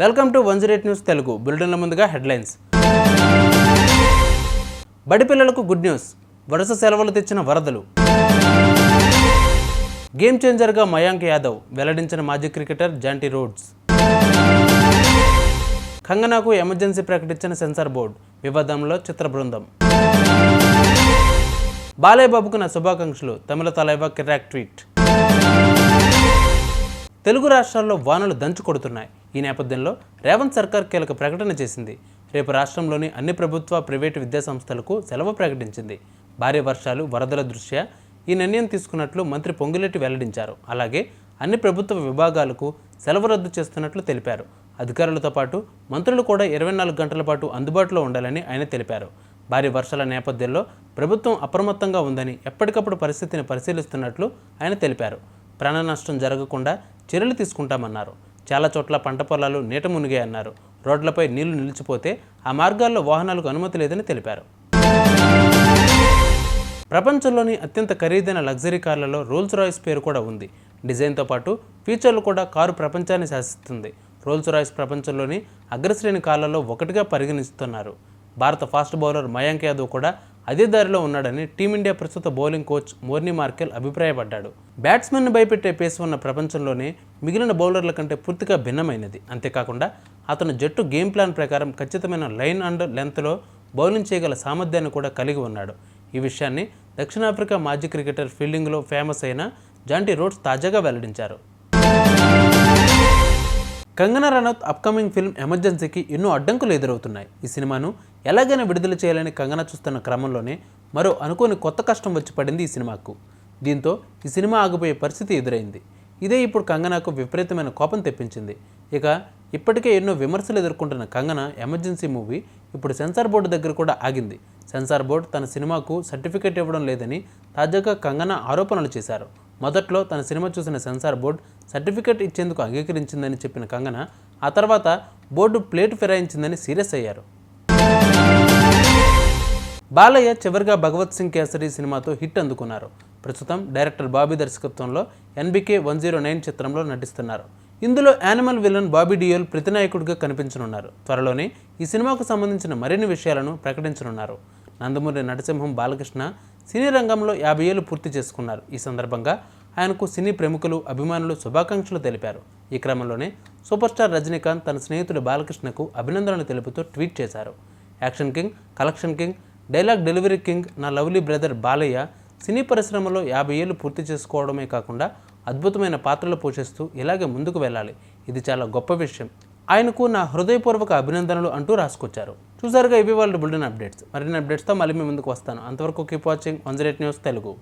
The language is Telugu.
Welcome to one zero eight news Telugu. బులెటిన్ల ముందుగా హెడ్లైన్స్. బడి పిల్లలకు గుడ్ న్యూస్. వరుస సెలవులు తెచ్చిన వరదలు. గేమ్ చేంజర్గా మయాంక్ యాదవ్ వెల్లడించిన మాజీ క్రికెటర్ జాంటీ రోడ్స్. కంగనాకు ఎమర్జెన్సీ ప్రకటించిన సెన్సార్ బోర్డు. వివాదంలో చిత్ర బృందం. బాలయ్య నా శుభాకాంక్షలు. తమిళ తలైవ కిరాక్ ట్వీట్. తెలుగు రాష్ట్రాల్లో వానలు దంచు కొడుతున్నాయి ఈ నేపథ్యంలో రేవంత్ సర్కార్ కీలక ప్రకటన చేసింది. రేపు రాష్ట్రంలోని అన్ని ప్రభుత్వ ప్రైవేటు విద్యాసంస్థలకు సెలవు ప్రకటించింది. భారీ వర్షాలు వరదల దృష్ట్యా ఈ నిర్ణయం తీసుకున్నట్లు మంత్రి పొంగులెట్టి వెల్లడించారు. అలాగే అన్ని ప్రభుత్వ విభాగాలకు సెలవు రద్దు చేస్తున్నట్లు తెలిపారు. అధికారులతో పాటు మంత్రులు కూడా ఇరవై నాలుగు గంటల పాటు అందుబాటులో ఉండాలని ఆయన తెలిపారు. భారీ వర్షాల నేపథ్యంలో ప్రభుత్వం అప్రమత్తంగా ఉందని ఎప్పటికప్పుడు పరిస్థితిని పరిశీలిస్తున్నట్లు ఆయన తెలిపారు. ప్రాణ నష్టం జరగకుండా చర్యలు తీసుకుంటామన్నారు. చాలా చోట్ల పంట పొలాలు నీట మునిగాయన్నారు. రోడ్లపై నీళ్ళు నిలిచిపోతే ఆ మార్గాల్లో వాహనాలకు అనుమతి లేదని తెలిపారు. ప్రపంచంలోని అత్యంత ఖరీదైన లగ్జరీ కార్లలో రోల్స్ రాయిస్ పేరు కూడా ఉంది. డిజైన్తో పాటు ఫీచర్లు కూడా కారు ప్రపంచాన్ని శాసిస్తుంది. రోల్స్ రాయిస్ ప్రపంచంలోని అగ్రశ్రేణి కార్లలో ఒకటిగా పరిగణిస్తున్నారు. భారత ఫాస్ట్ బౌలర్ మయాంక్ యాదవ్ కూడా అదే దారిలో ఉన్నాడని టీమిండియా ప్రస్తుత బౌలింగ్ కోచ్ మోర్నీ మార్కెల్ అభిప్రాయపడ్డాడు. బ్యాట్స్మెన్ను భయపెట్టే పేస్ ఉన్న ప్రపంచంలోనే మిగిలిన బౌలర్ల కంటే పూర్తిగా భిన్నమైనది. అంతేకాకుండా అతను జట్టు గేమ్ ప్లాన్ ప్రకారం ఖచ్చితమైన లైన్ అండ్ లెంత్లో బౌలింగ్ చేయగల సామర్థ్యాన్ని కూడా కలిగి ఉన్నాడు. ఈ విషయాన్ని దక్షిణాఫ్రికా మాజీ క్రికెటర్ ఫీల్డింగ్లో ఫేమస్ అయిన జాంటీ రోడ్స్ తాజాగా వెల్లడించారు. కంగనా రనౌత్ అప్కమింగ్ ఫిల్మ్ ఎమర్జెన్సీకి ఎన్నో అడ్డంకులు ఎదురవుతున్నాయి. ఈ సినిమాను ఎలాగైనా విడుదల చేయాలని కంగనా చూస్తున్న క్రమంలోనే మరో అనుకోని కొత్త కష్టం వచ్చి పడింది ఈ సినిమాకు. దీంతో ఈ సినిమా ఆగిపోయే పరిస్థితి ఎదురైంది. ఇదే ఇప్పుడు కంగనాకు విపరీతమైన కోపం తెప్పించింది. ఇక ఇప్పటికే ఎన్నో విమర్శలు ఎదుర్కొంటున్న కంగన ఎమర్జెన్సీ మూవీ ఇప్పుడు సెన్సార్ బోర్డు దగ్గర కూడా ఆగింది. సెన్సార్ బోర్డు తన సినిమాకు సర్టిఫికేట్ ఇవ్వడం లేదని తాజాగా కంగన ఆరోపణలు చేశారు. మొదట్లో తన సినిమా చూసిన సెన్సార్ బోర్డు సర్టిఫికేట్ ఇచ్చేందుకు అంగీకరించిందని చెప్పిన కంగన ఆ తర్వాత బోర్డు ప్లేట్ ఫిరాయించిందని సీరియస్ అయ్యారు. బాలయ్య చివరిగా భగవత్ సింగ్ కేసరి సినిమాతో హిట్ అందుకున్నారు. ప్రస్తుతం డైరెక్టర్ బాబీ దర్శకత్వంలో ఎన్బికే వన్ జీరో నైన్ చిత్రంలో నటిస్తున్నారు. ఇందులో యానిమల్ విలన్ బాబీ డియోల్ ప్రతినాయకుడిగా కనిపించనున్నారు. త్వరలోనే ఈ సినిమాకు సంబంధించిన మరిన్ని విషయాలను ప్రకటించనున్నారు. నందమూరి నరసింహం బాలకృష్ణ సినీ రంగంలో యాభై ఏళ్ళు పూర్తి చేసుకున్నారు. ఈ సందర్భంగా ఆయనకు సినీ ప్రముఖులు అభిమానులు శుభాకాంక్షలు తెలిపారు. ఈ క్రమంలోనే సూపర్ స్టార్ రజనీకాంత్ తన స్నేహితుడు బాలకృష్ణకు అభినందనలు తెలుపుతూ ట్వీట్ చేశారు. Action king collection king dialogue delivery king నా లవ్లీ బ్రదర్ బాలయ్య సినీ పరిశ్రమలో యాభై ఏళ్ళు పూర్తి చేసుకోవడమే కాకుండా అద్భుతమైన పాత్రలు పోషిస్తూ ఇలాగే ముందుకు వెళ్ళాలి. ఇది చాలా గొప్ప విషయం. ఆయనకు నా హృదయపూర్వక అభినందనలు అంటూ రాసుకొచ్చారు. చూసారుగా ఇవి వాళ్ళు బుల్డెన్ అప్డేట్స్. మరిన్ని అప్డేట్స్తో మళ్ళీ మీ ముందుకు వస్తాను. అంతవరకు keep watching one zero eight news Telugu.